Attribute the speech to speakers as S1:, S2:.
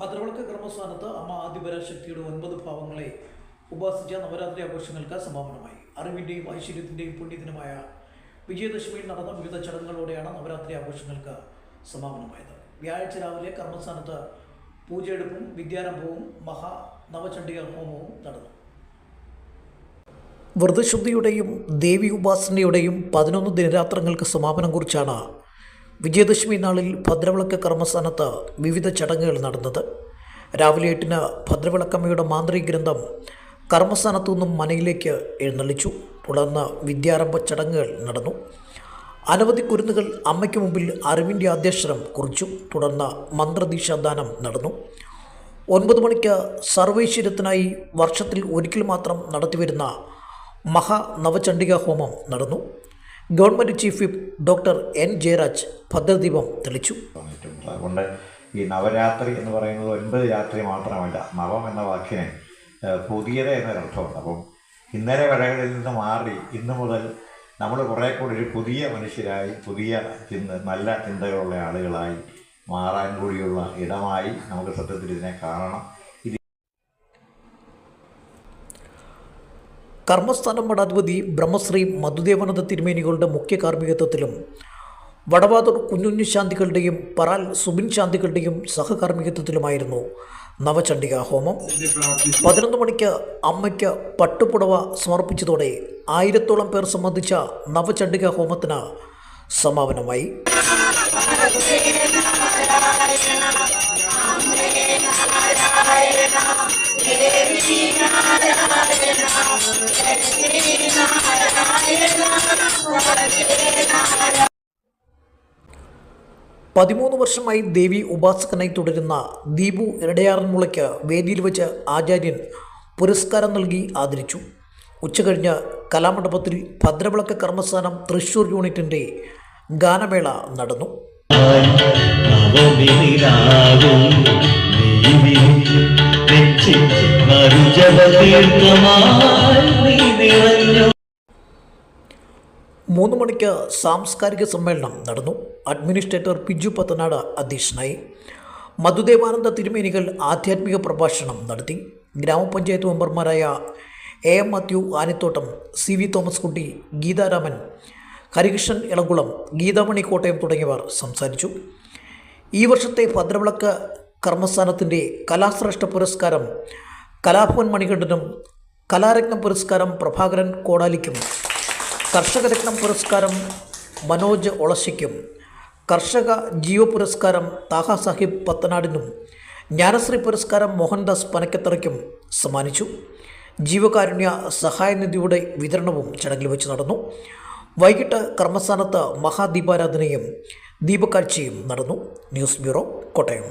S1: ഭദ്രവളക്ക് കർമ്മസ്ഥാനത്ത് അമ്മ ആദിപരാശക്തിയുടെ ഒൻപത് ഭാവങ്ങളെ ഉപാസിച്ച നവരാത്രി ആഘോഷങ്ങൾക്ക് സമാപനമായി. അറിവിന്റെയും ഐശ്വര്യത്തിന്റെയും പുണ്യദിനമായ വിജയദശമിയിൽ നടന്ന വിവിധ ചടങ്ങുകളോടെയാണ് നവരാത്രി ആഘോഷങ്ങൾക്ക് സമാപനമായത്. വ്യാഴാഴ്ച രാവിലെ കർമ്മസ്ഥാനത്ത് പൂജയെടുപ്പും വിദ്യാരംഭവും മഹാ നവചണ്ഡിക ഹോമവും നടന്നു. വ്രതശുദ്ധിയുടെയും ദേവി ഉപാസനയുടെയും പതിനൊന്ന് ദിനരാത്രങ്ങൾക്ക് സമാപനം കുറിച്ചാണ് വിജയദശമി നാളിൽ ഭദ്രവിളക്ക് കർമ്മസ്ഥാനത്ത് വിവിധ ചടങ്ങുകൾ നടന്നത്. രാവിലെ എട്ടിന് ഭദ്രവിളക്കമ്മയുടെ മാന്ത്രിക ഗ്രന്ഥം കർമ്മസ്ഥാനത്തു നിന്നും മനയിലേക്ക് എഴുന്നള്ളിച്ചു. തുടർന്ന് വിദ്യാരംഭ ചടങ്ങുകൾ നടന്നു. അനവധി കുരുന്നുകൾ അമ്മയ്ക്ക് മുമ്പിൽ അറിവിന്റെ ആദ്യക്ഷരം കുറിച്ചു. തുടർന്ന് മന്ത്രദീക്ഷാദാനം നടന്നു. ഒൻപത് മണിക്ക് സർവൈശ്വര്യത്തിനായി വർഷത്തിൽ ഒരിക്കൽ മാത്രം നടത്തിവരുന്ന മഹാ നവചണ്ഡിക ഹോമം നടന്നു. Government chief whip doctor N Jayaraj ഭദ്രദീപം തെളിച്ചു.
S2: അതുകൊണ്ട് ഈ നവരാത്രി എന്ന് പറയുന്നത് ഒൻപത് രാത്രി മാത്രമല്ല നവം എന്ന വാക്കിന് പുതിയത് എന്നൊരർത്ഥമുണ്ട് അപ്പം ഇന്നലെ വഴകളിൽ നിന്ന് മാറി ഇന്നു മുതൽ നമ്മൾ കുറേ കൂടി ഒരു പുതിയ മനുഷ്യരായി പുതിയ ചിന്ത നല്ല ചിന്തകളുള്ള ആളുകളായി മാറാൻ കൂടിയുള്ള ഇടമായി നമുക്ക് സത്യത്തിൽ ഇതിനെ കാണണം.
S1: കർമ്മസ്ഥാനം മഠാധിപതി ബ്രഹ്മശ്രീ മധുദേവനന്ദ തിരുമേനികളുടെ മുഖ്യ കാർമ്മികത്വത്തിലും വടവാതൂർ കുഞ്ഞുഞ്ഞു ശാന്തികളുടെയും പറാൽ സുബിൻ ശാന്തികളുടെയും സഹകാർമ്മികത്വത്തിലുമായിരുന്നു നവചണ്ഡിക ഹോമം. പതിനൊന്ന് മണിക്ക് അമ്മയ്ക്ക് പട്ടുപുടവ സമർപ്പിച്ചതോടെ ആയിരത്തോളം പേർ സംബന്ധിച്ച നവചണ്ഡിക ഹോമത്തിന് സമാപനമായി. പതിമൂന്ന് വർഷമായി ദേവി ഉപാസകനായി തുടരുന്ന ദീപു ഇരടയാറന്മുളയ്ക്ക് വേദിയിൽ വെച്ച് ആചാര്യൻ പുരസ്കാരം നൽകി ആദരിച്ചു. ഉച്ചകഴിഞ്ഞ് കലാമണ്ഡപത്തിൽ ഭദ്രവിളക്ക് കർമ്മസ്ഥാനം തൃശൂർ യൂണിറ്റിന്റെ ഗാനമേള നടന്നു. മൂന്ന് മണിക്ക് സാംസ്കാരിക സമ്മേളനം നടന്നു. അഡ്മിനിസ്ട്രേറ്റർ പിജു പത്തനാട് അധ്യക്ഷനായി. മധുദേവാനന്ദ തിരുമേനികൾ ആധ്യാത്മിക പ്രഭാഷണം നടത്തി. ഗ്രാമപഞ്ചായത്ത് മെമ്പർമാരായ A M Mathew Anithottam C V Thomas Kutty Geetharaman Harikrishnan Elamkulam Geethamani Kottayam തുടങ്ങിയവർ സംസാരിച്ചു. ഈ വർഷത്തെ ഭദ്രവിളക്ക് കർമ്മസ്ഥാനത്തിന്റെ കലാശ്രേഷ്ഠ പുരസ്കാരം കലാഭവൻ മണികണ്ഠനും കലാരത്നം പുരസ്കാരം പ്രഭാകരൻ കോടാലിക്കും കർഷകരത്നം പുരസ്കാരം മനോജ് ഒളശയ്ക്കും കർഷക ജീവ പുരസ്കാരം താഹ സാഹിബ് പത്തനാടിനും ജ്ഞാനശ്രീ പുരസ്കാരം മോഹൻദാസ് പനക്കത്തറയ്ക്കും സമ്മാനിച്ചു. ജീവകാരുണ്യ സഹായനിധിയുടെ വിതരണവും ചടങ്ങിൽ വെച്ച് നടന്നു. വൈകിട്ട് കർമ്മസ്ഥാനത്ത് മഹാദീപാരാധനയും ദീപക്കാഴ്ചയും നടന്നു. News bureau Kottayam.